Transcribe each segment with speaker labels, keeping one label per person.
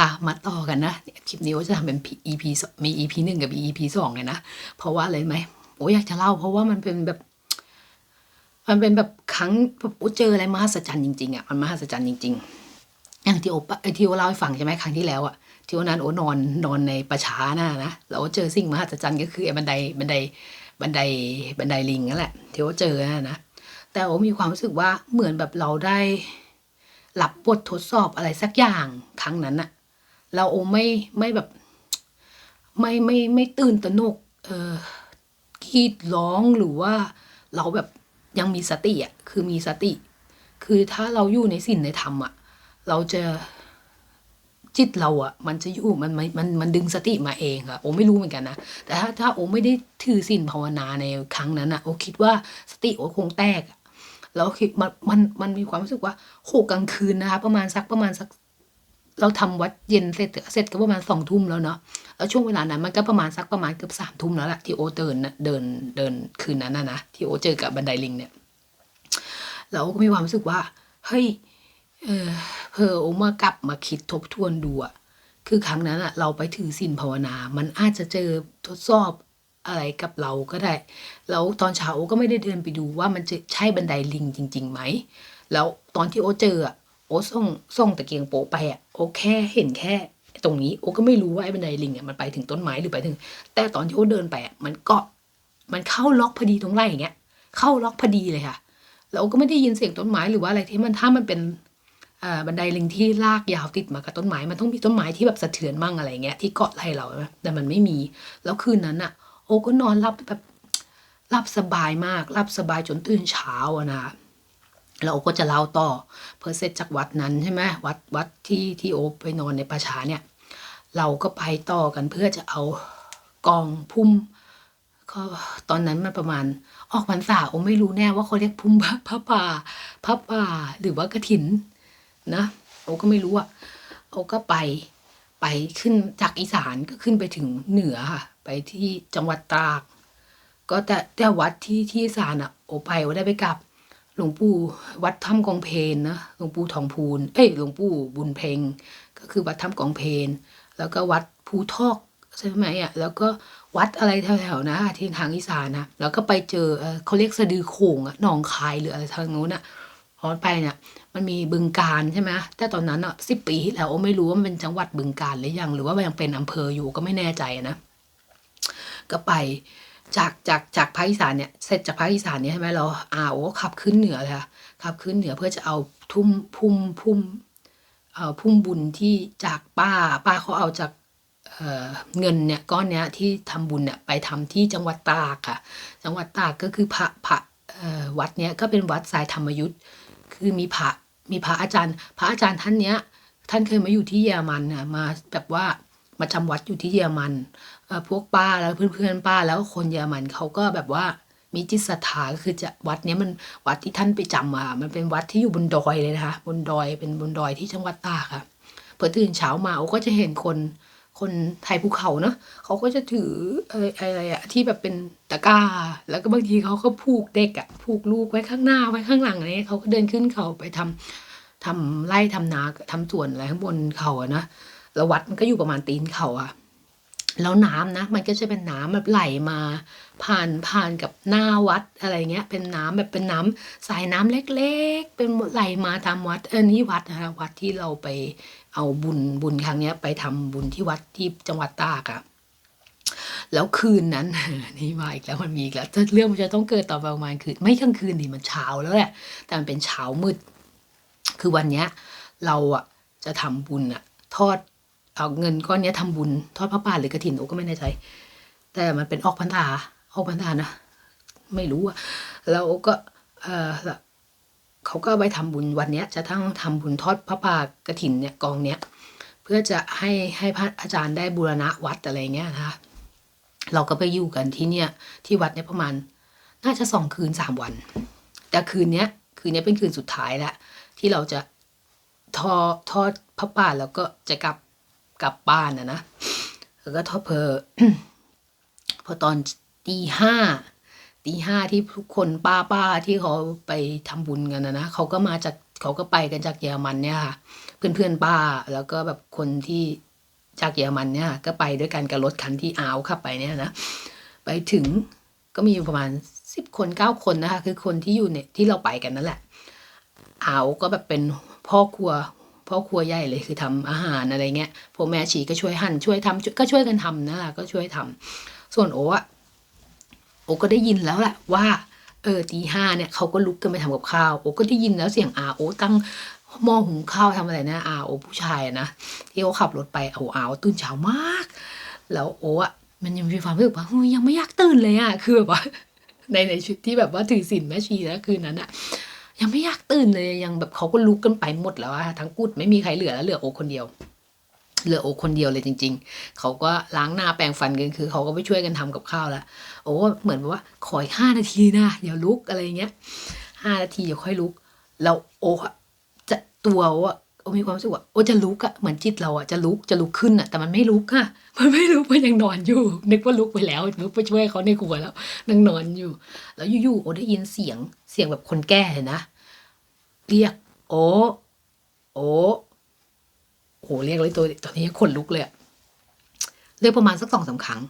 Speaker 1: ค่ะ มาต่อกันนะ คลิปนี้ว่าจะทำเป็น EP มี EP หนึ่งกับ EP สองเลยนะ เพราะว่าอะไรไหมโอ้อยากจะเล่า เพราะว่ามันเป็นแบบ มันเป็นแบบครั้งแบบโอ้เจออะไรมหัศจรรย์จริงๆอะมันมหัศจรรย์จริง ๆ อย่างที่โอปะที่โอเล่าให้ฟังใช่ไหมครั้งที่แล้วอะที่วันนั้นโอนอนนอนในประชาน่ะนะแล้วเจอสิ่งมหัศจรรย์ก็คือไอ้บันไดบันไดบันไดบันไดลิงนั่นแหละที่โอเจอนะนะแต่โอมีความรู้สึกว่าเหมือนแบบเราได้หลับบททดสอบอะไรสักอย่างครั้งนั้นอะ เราโอไม่ไม่แบบ ไม่ไม่ไม่ตื่นตระหนกเออกรีดร้องหรือว่าเราแบบยังมีสติอะคือมีสติ คือถ้าเราอยู่ในสิ่งในธรรมอะเราจะจิตเราอะ มันจะอยู่มันมันมันมันดึงสติมาเองอะโอไม่รู้เหมือนกันนะแต่ถ้าถ้าโอไม่ได้ถือศีลภาวนาในครั้งนั้นอะโอคิดว่าสติโอคงแตกแล้วคิดมันมันมันมีความรู้สึกว่าโหกลางคืนนะคะประมาณสักประมาณสัก เราทำวัดเย็นเสร็จเสร็จก็ประมาณสองทุ่มแล้วเนาะแล้วช่วงเวลานั้นมันก็ประมาณสักประมาณเกือบสามทุ่มแล้วแหละที่โอเดินเดินเดินคืนนั้นนะนะที่โอเจอกับบันไดลิงเนี่ยเราก็มีความรู้สึกว่า เฮ้ยเออเพอโอมากลับมาคิดทบทวนดูอะคือครั้งนั้นอะเราไปถือศีลภาวนา มันอาจจะเจอทดสอบอะไรกับเราก็ได้ แล้วตอนเช้าก็ไม่ได้เดินไปดูว่ามันจะใช่บันไดลิงจริงๆไหม แล้วตอนที่โอเจออะ โอ้ส่งส่งตะเกียงโปไปอะโอแค่เห็นแค่ ตรงนี้โอก็ไม่รู้ว่าไอ้บันไดลิงอะมันไปถึงต้นไม้หรือไปถึง แต่ตอนที่โอเดินไปอะมันเกาะมันเข้าล็อกพอดีตรงไหล่อย่างเงี้ย เข้าล็อกพอดีเลยค่ะแล้วโอก็ไม่ได้ยินเสียงต้นไม้หรือว่าอะไรที่มันถ้ามันเป็นบันไดลิงที่ลากยาวติดมากับต้นไม้มันต้องมีต้นไม้ที่แบบสะเทือนมั่งอะไรเงี้ยที่เกาะไหล่เราแต่มันไม่มี แล้วคืนนั้นอะโอก็นอนหลับแบบหลับสบายมากหลับสบายจนตื่นเช้าอะนะ แล้วโอก็จะเล่าต่อเพอเสร็จจากวัดนั้นใช่ไหมวัดวัดที่ที่โอไปนอนในป่าช้าเนี่ย เราก็ไปต่อกันเพื่อจะเอากองพุ่มก็ตอนนั้นมันประมาณ ออกพรรษาโอไม่รู้แน่ว่าเขาเรียกพุ่มพระพระป่าพระป่าหรือว่ากระถินนะโอก็ไม่รู้อะโอก็ไปไปขึ้นจากอีสานก็ขึ้นไปถึงเหนือค่ะ ไปที่จังหวัดตาก ก็แต่แต่วัดที่ที่อีสานอะโอไปโอได้ไปกับ หลวงปู่วัดถ้ำกองเพนนะหลวงปู่ทองพูนเอ้ยหลวงปู่บุญเพ็งก็คือวัดถ้ำกองเพนแล้วก็วัดภูทอกใช่ไหมอะแล้วก็วัดอะไรแถวๆนะที่ทางอีสานนะแล้วก็ไปเจอเขาเรียกสะดือโขงอะหนองคายหรืออะไรทางนู้นอะพอไปเนี่ยมันมีบึงการใช่ไหมแต่ตอนนั้นอะสิบปีที่แล้วไม่รู้ว่ามันเป็นจังหวัดบึงการหรือยังหรือว่ามันยังเป็นอำเภออยู่ก็ไม่แน่ใจนะ ก็ไป จากจากจากภาคอีสานเนี่ยเสร็จจากภาคอีสานเนี่ยใช่ไหมเราอาโอขับขึ้นเหนือเลยค่ะขับขึ้นเหนือเพื่อจะเอาทุ่มพุ่มพุ่มเอ่อพุ่มบุญที่จากป้าป้าเขาเอาจากเอ่อเงินเนี่ยก้อนเนี้ยที่ทำบุญเนี่ยไปทำที่จังหวัดตากค่ะ จังหวัดตากก็คือพระพระเอ่อวัดเนี้ยก็เป็นวัดสายธรรมยุทธ์คือมีพระมีพระอาจารย์ พระอาจารย์ท่านเนี้ยท่านเคยมาอยู่ที่เยอรมันนะมาแบบว่ามาจำวัดอยู่ที่เยอรมัน พวกป้าแล้วเพื่อนๆป้าแล้วคนเยอรมันเขาก็แบบว่ามีจิตศรัทธาก็คือจะวัดเนี้ยมันวัดที่ท่านไปจำมามันเป็นวัดที่อยู่บนดอยเลยนะคะ บนดอยเป็นบนดอยที่จังหวัดตากค่ะพอตื่นเช้ามาก็จะเห็นคนคนไทยภูเขาเนาะเขาก็จะถืออะไรอะที่แบบเป็นตะกร้า แล้วก็บางทีเขาก็ผูกเด็กอะผูกลูกไว้ข้างหน้าไว้ข้างหลังอะไรเงี้ยเขาก็เดินขึ้นเขาไปทำทำไร่ทำนาทำสวนอะไรข้างบนเขาอะนะแล้ววัดมันก็อยู่ประมาณตีนเขาอะ แล้วน้ำนะ มันก็จะเป็นน้ำแบบไหลมา ผ่านผ่านกับหน้าวัดอะไรเงี้ย เป็นน้ำแบบเป็นน้ำสายน้ำเล็กๆ เป็นไหลมาตามวัดเออนี่วัดนะคะวัดที่เราไปเอาบุญบุญครั้งเนี้ย ไปทำบุญที่วัดที่จังหวัดตากอะแล้วคืนนั้นนี่มาอีกแล้วมันมีอีกแล้วเรื่องมันจะต้องเกิดต่อประมาณคืนไม่กลางคืนดิมันเช้าแล้วแหละแต่มันเป็นเช้ามืด คือวันเนี้ย เราอะจะทำบุญอะ ทอด เอาเงินก้อนนี้ยทำบุญทอดพระป่าหรือกระถินโอก็ไม่แน่ใจ แต่มันเป็นออกพรรษาออกพรรษานะไม่รู้อะแล้วโอก็เออเขาก็ไปทำบุญวันเนี้ย จะทั้งทำบุญทอดพระป่ากระถินเนี่ยกองเนี้ยเพื่อจะให้ให้พระอาจารย์ได้บูรณะวัดอะไรเงี้ยนะคะเราก็ไปอยู่กันที่เนี่ย ที่วัดเนี่ยประมาณ น่าจะสองคืนสามวัน แต่คืนเนี้ย คืนนี้เป็นคืนสุดท้ายแล้วที่เราจะทอดทอดพระป่าแล้วก็จะกลับ กลับบ้านนะนะแล้วก็ทอเพอพอตอนตีห้าตีห้าที่ทุกคนป้าป้าที่เขาไปทำบุญกันนะนะเขาก็มาจากเขาก็ไปกันจากเยอรมันเนี่ยค่ะ เพื่อนๆป้าแล้วก็แบบคนที่จากเยอรมันเนี่ย ก็ไปด้วยกันกับรถคันที่อาวขับไปเนี่ยนะไปถึงก็มีประมาณสิบคนเก้าคนนะคะ คือคนที่อยู่เนี่ยที่เราไปกันนั่นแหละอาวก็แบบเป็นพ่อครัว พ่อครัวใหญ่เลยคือทำอาหารอะไรเงี้ยพวกแม่ชีก็ช่วยหั่นช่วยทำก็ช่วยกันทำนะคะก็ช่วยทำส่วนโอ้อะโอก็ได้ยินแล้วแหละว่าเออตีห้าเนี่ยเขาก็ลุกกันไปทำกับข้าวโอก็ได้ยินแล้วเสียงอาโอตั้งหม้อหุงข้าวทำอะไรนะอาโอผู้ชายนะที่เขาขับรถไปเอาอาตื่นเช้ามาก แล้วโออะมันยังมีความรู้สึกว่ายยังไม่อยากตื่นเลยอะคือแบบว่าในในชุดที่แบบว่าถือศีลแม่ชีแล้วคืนนั้นอะ ยังไม่อยากตื่นเลยยังแบบเขาก็ลุกกันไปหมดแล้วอะทั้งกุดไม่มีใครเหลือแล้วเหลือโอคนเดียว เหลือโอคนเดียวเลยจริง ๆ เขาก็ล้างหน้าแปรงฟันกันคือ เขาก็ไปช่วยกันทำกับข้าวแล้วโอ้เหมือนแบบว่าขออีกห้านาทีนะอย่าลุกอะไรเงี้ยห้านาทีอย่าค่อยลุก แล้วโอ้อะจะตัวโอ้อะ โอ้มีความรู้สึกว่าโอจะลุกอะเหมือนจิตเราอะจะลุกจะลุกขึ้นอะแต่มันไม่ลุกอะมันไม่ลุกมันยังนอนอยู่ นึกว่าลุกไปแล้วลุกไปช่วยเขาในครัวแล้วนั่งนอนอยู่ แล้วอยู่ๆโอได้ยินเสียงเสียงแบบคนแก่เลยนะเรียก โอโอโอเรียกเลยตัวตอนนี้ขนลุกเลยเรียกประมาณสักสองสามครั้ง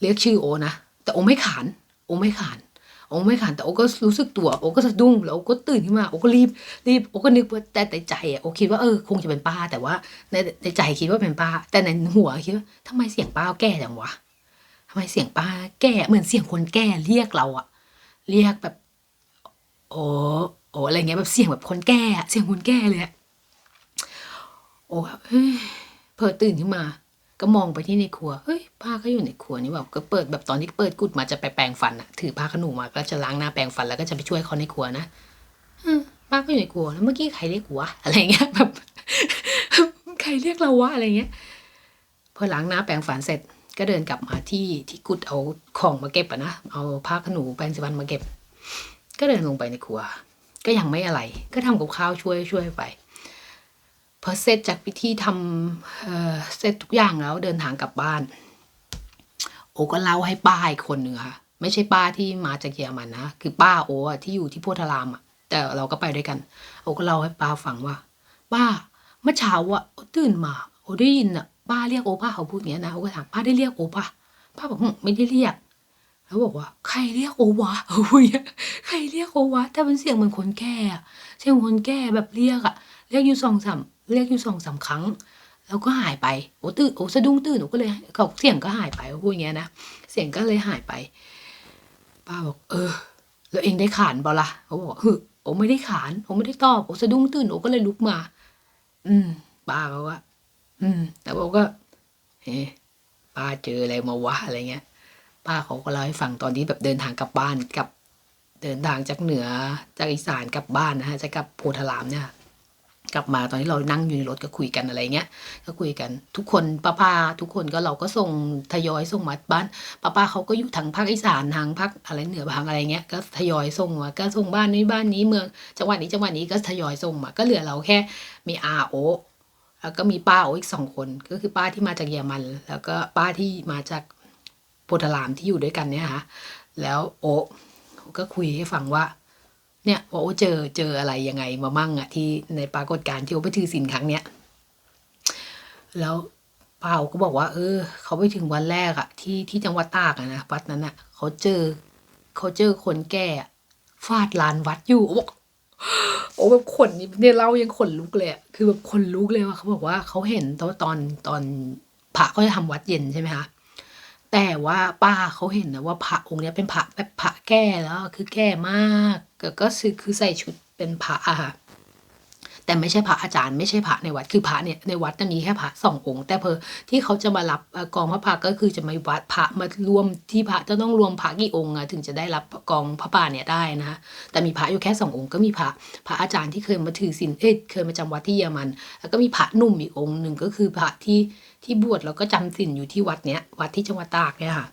Speaker 1: เรียกชื่อโอนะแต่โอไม่ขาน โอไม่ขาน โอ้ไม่ขานแต่โอก็รู้สึกตัวโอก็สะดุ้งแล้วโอก็ตื่นขึ้นมาโอก็รีบรีบโอก็นึกว่าแต่ในใจอะโอคิดว่าเออคงจะเป็นป้า แต่ว่าในในใจคิดว่าเป็นป้า แต่ในหัวคิดว่าทำไมเสียงป้าแก่จังวะทำไมเสียงป้าแก่เหมือนเสียงคนแก่เรียกเราอะเรียกแบบ โอ้โอ้อะไรเงี้ยแบบเสียงแบบคนแก่เสียงคนแก่เลยอะโอ้เฮ้ยเพิ่ตื่นขึ้นมา ก็มองไปที่ในครัว เฮ้ยป้าก็อยู่ในครัวนี่แบบก็เปิดแบบตอนที่เปิดกุดมาจะไปแปรงฟันอะถือผ้าขนหนูมาก็จะล้างหน้าแปรงฟันแล้วก็จะไปช่วยเขาในครัวนะป้าก็อยู่ในครัวแล้วเมื่อกี้ใครเรียกกูวะอะไรเงี้ยแบบใครเรียกเราวะอะไรเงี้ย พอล้างหน้าแปรงฟันเสร็จ ก็เดินกลับมาที่ที่กุดเอาของมาเก็บอะนะเอาผ้าขนหนูแปรงสีฟันมาเก็บ ก็เดินลงไปในครัว ก็ยังไม่อะไร ก็ทำกับข้าวช่วยช่วยไป พอเสร็จจากพิธีทำเอ่อเสร็จทุกอย่างแล้วเดินทางกลับบ้าน โอก็เล่าให้ป้าอีกคนหนึ่งค่ะ ไม่ใช่ป้าที่มาจากเยอรมันนะ คือป้าโออะที่อยู่ที่โพธารามอะ แต่เราก็ไปด้วยกัน โอก็เล่าให้ป้าฟังว่า ป้าเมื่อเช้าอะตื่นมาโอได้ยินอะป้าเรียกโอป้าเขาพูดอย่างเงี้ยนะโอก็ถามป้าได้เรียกโอป้าป้าบอกไม่ได้เรียกแล้วบอกว่าใครเรียกโอวะโอ้ยใครเรียกโอวะแต่เป็นเสียงเหมือนคนแก่เสียงคนแก่แบบเรียกอะเรียกอยู่สองสาม เรียกอยู่สองสามครั้ง แล้วก็หายไปโอ้ตื่นโอ้สะดุ้งตื่นโอ้ก็เลยเขาเสียงก็หายไปพูดอย่างเงี้ยนะเสียงก็เลยหายไป ป้าบอก เออ แล้วเองได้ขานเปล่าล่ะเขาบอกเฮ้ยโอ้ไม่ได้ขานโอ้ไม่ได้ตอบโอ้สะดุ้งตื่นโอ้ก็เลยลุกมา อืม ป้าเขาว่า อืม แต่ว่าก็เฮ้ป้าเจออะไรมาวะอะไรเงี้ย ป้าเขาก็เล่าให้ฟังตอนที่แบบเดินทางกลับบ้านกลับเดินทางจากเหนือจากอีสานกลับบ้านนะฮะจะกลับโพธารามเนี่ย กลับมาตอนที่เรานั่งอยู่ในรถก็คุยกันอะไรเงี้ยก็คุยกัน ทุกคนป้าป้าทุกคนก็เราก็ส่งทยอยส่งมาบ้านป้าป้าเขาก็อยู่ทางภาคอีสานทางภาคอะไรเหนือทางอะไรเงี้ยก็ทยอยส่งมาก็ส่งบ้านนี้บ้านนี้เมืองจังหวัดนี้จังหวัดนี้ก็ทยอยส่งมาก็เหลือเราแค่มีอาโอแล้วก็มีป้าโออีกสองคนก็คือป้าที่มาจากเยอรมัน แล้วก็ป้าที่มาจากโพธารามที่อยู่ด้วยกันเนี่ยค่ะแล้วโอก็คุยให้ฟังว่า เนี่ยว่าโอเจอเจออะไรยังไงมามั่งอะที่ในปรากฏการณ์ที่โอไปถือศีลครั้งเนี้ยแล้วป้าก็บอกว่า เออ เขาไปถึงวันแรกอะที่ที่จังหวัดตากอะนะวัดนั้นอะเขาเจอ เขาเจอคนแก่อะฟาดลานวัดอยู่โอ้บอกโอ้แบบขนนี่เนี่ยเรายังขนลุกเลยอะคือแบบขนลุกเลยว่าเขาบอกว่าเขาเห็นตอนตอนตอนพระเขาจะทำวัดเย็นใช่ไหมคะ แต่ว่าป้าเขาเห็นนะว่าพระองค์เนี้ยเป็นพระแบบพระแก่แล้วคือแก่มากก็ก็คือ คือใส่ชุดเป็นพระอะค่ะ แต่ไม่ใช่พระอาจารย์ไม่ใช่พระในวัดคือพระเนี่ยในวัดจะมีแค่พระสององค์ แต่เพอที่เขาจะมารับกองพระป่าก็คือจะมาวัดพระมารวมที่พระจะต้องรวมพระกี่องค์ถึงจะได้รับกองพระป่าเนี่ยได้นะคะแต่มีพระอยู่แค่สององค์ก็มีพระพระอาจารย์ที่เคยมาถือศีลเอ้ยเคยมาจำวัดที่เยอรมัน แล้วก็มีพระหนุ่มอีกองค์หนึ่งก็คือพระที่ที่บวชแล้วก็จำศีลอยู่ที่วัดเนี้ยวัดที่จังหวัดตากเนี่ยค่ะ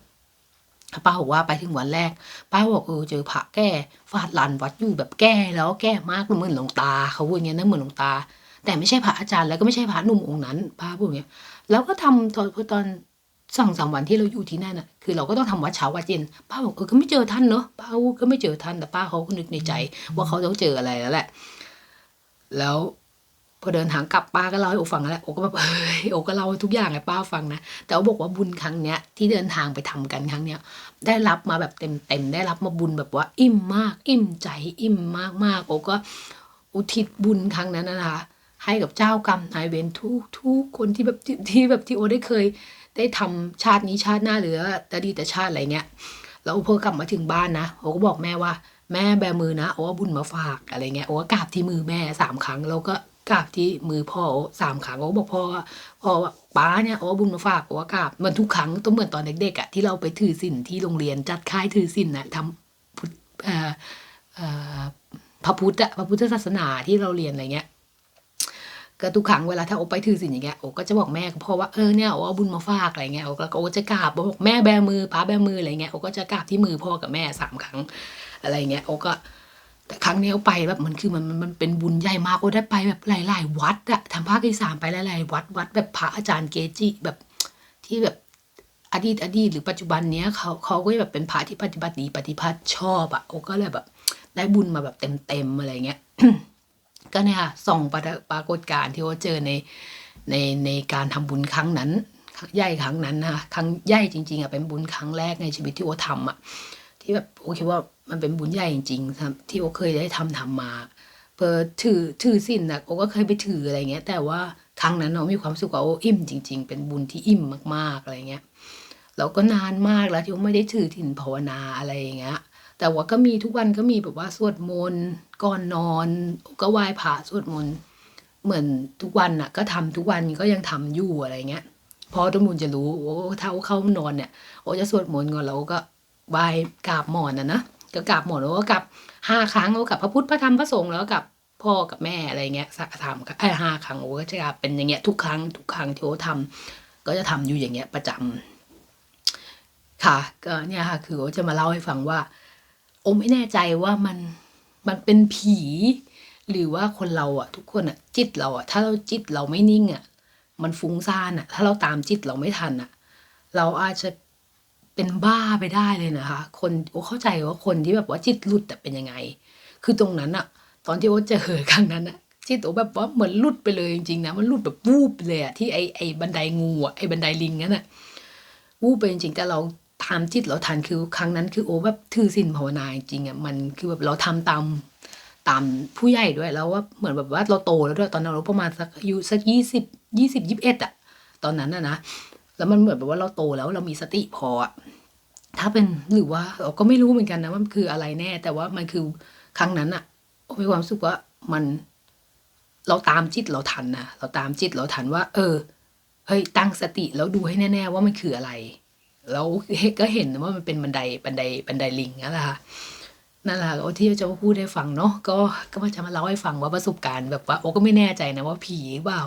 Speaker 1: ป้าบอกว่าไปถึงวันแรก ป้าบอกเออเจอพระแก่ฟาดลานวัดอยู่แบบแก่แล้วแก่มากเหมือนหลวงตาเขาพูดอย่างเงี้นะเหมือนหลวงตา แต่ไม่ใช่พระอาจารย์แล้วก็ไม่ใช่พระหนุ่มองค์นั้นป้าพูดอย่างเงี้แล้วก็ทำตอนตอนสองสามวันที่เราอยู่ที่นั่นอะ คือเราก็ต้องทำวัดเช้าวัดเย็น ป้าบอกเออก็ไม่เจอท่านเนอะป้าก็ไม่เจอท่าน แต่ป้าเขาก็นึกในใจ ว่าเขาต้องเจออะไรแล้วแหละ แล้ว พอเดินทางกลับป้าก็เล่าให้โอฟังแล้วโอก็แบบเฮ้ยโอก็เล่าทุกอย่างให้ป้าฟังนะแต่โอบอกว่าบุญครั้งเนี้ยที่เดินทางไปทำกันครั้งเนี้ยได้รับมาแบบเต็มๆได้รับมาบุญแบบว่า อิ่มมาก อิ่มใจอิ่มมากมากโอก็อุทิศบุญครั้งนั้นนะคะให้กับเจ้ากรรมนายเวรทุกทุกคนที่แบบที่แบบที่โอได้เคย ได้ทำชาตินี้ชาติหน้าหรือว่าแต่ดีแต่ชาติอะไรเงี้ยแล้วพอกลับมาถึงบ้านนะโอก็บอกแม่ว่า แม่แบมือนะโอเอาบุญมาฝากอะไรเงี้ยโอก็กราบที่มือแม่สามครั้งแล้วก็ กราบที่มือพ่อสามครั้งโอก็บอกพ่อว่าพ่อว่าป้าเนี่ยโอเอบุญมาฝากโอก็กราบมันทุกครั้งต้องเหมือนตอนเด็กๆอะที่เราไปถือศีลที่โรงเรียนจัดค่ายถือศีลน่ะทำพุทธอ่อเอ่อพระพุทธพระพุทธศาสนาที่เราเรียนอะไรเงี้ยก็ทุกครั้งเวลาถ้าโอไปถือศีลอย่างเงี้ยโอก็จะบอกแม่กับพ่อว่าเออเนี่ยโอเอาบุญมาฝากอะไรเงี้ยโอก็โอจะกราบบอกแม่แบมือป้าแบมืออะไรเงี้ยโอก็จะกราบที่มือพ่อกับแม่สามครั้งอะไรเงี้ยโอก็ แต่ครั้งนี้โอไปแบบมันคือมันมันเป็นบุญใหญ่มากโอ้ได้ไปแบบหลาย ๆ วัดอะทางภาคอีสานไปหลาย ๆ วัดวัดแบบพระอาจารย์เกจิแบบที่แบบอดีตอดีตหรือปัจจุบันเนี้ยเขาเขาก็แบบเป็นพระที่ปฏิบัติดีปฏิบัติชอบอะโอ้ก็เลยแบบ ได้บุญมาแบบเต็มๆอะไรเงี้ยก็เนี่ยค่ะส่องปรปรากฏการณ์ที่ว่าเจอในในในการทำบุญครั้งนั้นครั้งใหญ่ครั้งนั้นนะคะครั้งใหญ่จริงๆอะเป็นบุญครั้งแรกในชีวิตที่โอทำอะที่แบบโอคิดว่า มันเป็นบุญใหญ่จริงๆครับที่โอเคยได้ทำทำมาเพื่อถือถือสินนะโอก็เคยไปถืออะไรเงี้ย แต่ว่าครั้งนั้นเนาะมีความสุขว่าโออิ่มจริง ๆ เป็นบุญที่อิ่มมากๆอะไรเงี้ยแล้วก็นานมากแล้วที่โอไม่ได้ถือถิ่นภาวนาอะไรอย่างเงี้ยแต่ว่าก็มีทุกวันก็มีแบบว่าสวดมนต์ก่อนนอนก็ไหว้พระสวดมนต์เหมือนทุกวันน่ะ ก็ทำทุกวันก็ยังทำอยู่อะไรเงี้ยพอทุกมุนจะรู้โอ้เท้าเข้านอนเนี่ยโอ้จะสวดมนต์ก่อนแล้วก็ไหว้กราบหมอนนะนะ ก็กราบหมอนแล้วก็กลับห้าครั้งแล้วกับพระพุทธพระธรรมพระสงฆ์แล้วก็กับพ่อกับแม่อะไรเงี้ยสามไอ้ห้าครั้งโอ้ก็จะกราบเป็นอย่างเงี้ยทุกครั้งทุกครั้งที่โอ้ทำก็จะทำอยู่อย่างเงี้ยประจำค่ะก็เนี่ยค่ะ คือโอ้จะมาเล่าให้ฟังว่า โอไม่แน่ใจว่ามันมันเป็นผี หรือว่าคนเราอะทุกคนอะจิตเราอะถ้าเราจิตเราไม่นิ่งอะมันฟุ้งซ่านอะถ้าเราตามจิตเราไม่ทันอะเราอาจจะ เป็นบ้าไปได้เลยนะคะ คนโอเข้าใจว่าคนที่แบบว่าจิตหลุดอะเป็นยังไง คือตรงนั้นอะตอนที่โอเจอครั้งนั้นอะจิตโอแบบว่าเหมือนหลุดไปเลยจริงๆนะมันหลุดแบบวูบเลยอะที่ไอไอบันไดงูอะไอบันไดลิงนั่นอะวูบไปจริงๆแต่เราตาจิตเราทันคือครั้งนั้นคือโอแบบถือศีลภาวนาจริงๆอะมันคือแบบเราทำตามตามผู้ใหญ่ด้วยแล้วว่าเหมือนแบบว่าเราโตแล้วด้วยตอนนั้นเราประมาณสักอายุสักยี่สิบยี่สิบยี่สิบเอ็ดอะตอนนั้นอะนะ แล้วมันเหมือนแบบว่าเราโตแล้วเรามีสติพออะถ้าเป็นหรือว่าเราก็ไม่รู้เหมือนกันนะว่ามันคืออะไรแน่ แต่ว่ามันคือครั้งนั้นอะโอมีความรู้สึกว่ามันเราตามจิตเราทันนะเราตามจิตเราทันว่า เออเฮ้ยตั้งสติแล้วดูให้แน่ ๆ ว่ามันคืออะไรแล้วก็เห็นว่ามันเป็นบันไดบันไดบันไดลิงนั่นแหละค่ะนั่นแหละโอที่จะมาพูดให้ฟังเนาะก็ก็มาจะมาเล่าให้ฟังว่าประสบการณ์แบบว่าโอก็ไม่แน่ใจนะว่าผีเปล่า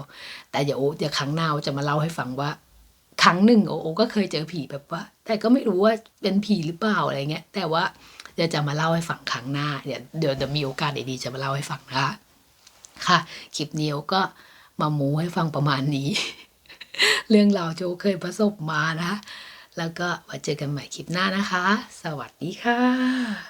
Speaker 1: แต่เดี๋ยวโอเดี๋ยวครั้งหน้าจะมาเล่าให้ฟังว่า ครั้งหนึ่งโอโอก็เคยเจอผีแบบว่า แต่ก็ไม่รู้ว่าเป็นผีหรือเปล่าอะไรเงี้ย แต่ว่าเดี๋ยวจะมาเล่าให้ฟังครั้งหน้าเดี๋ยวเดี๋ยวจะมีโอกาสดีๆจะมาเล่าให้ฟังนะคะค่ะคลิปนี้ก็มาโม้ให้ฟังประมาณนี้ เรื่องราวที่โอเคยประสบมานะคะแล้วก็ไว้เจอกันใหม่คลิปหน้านะคะ สวัสดีค่ะ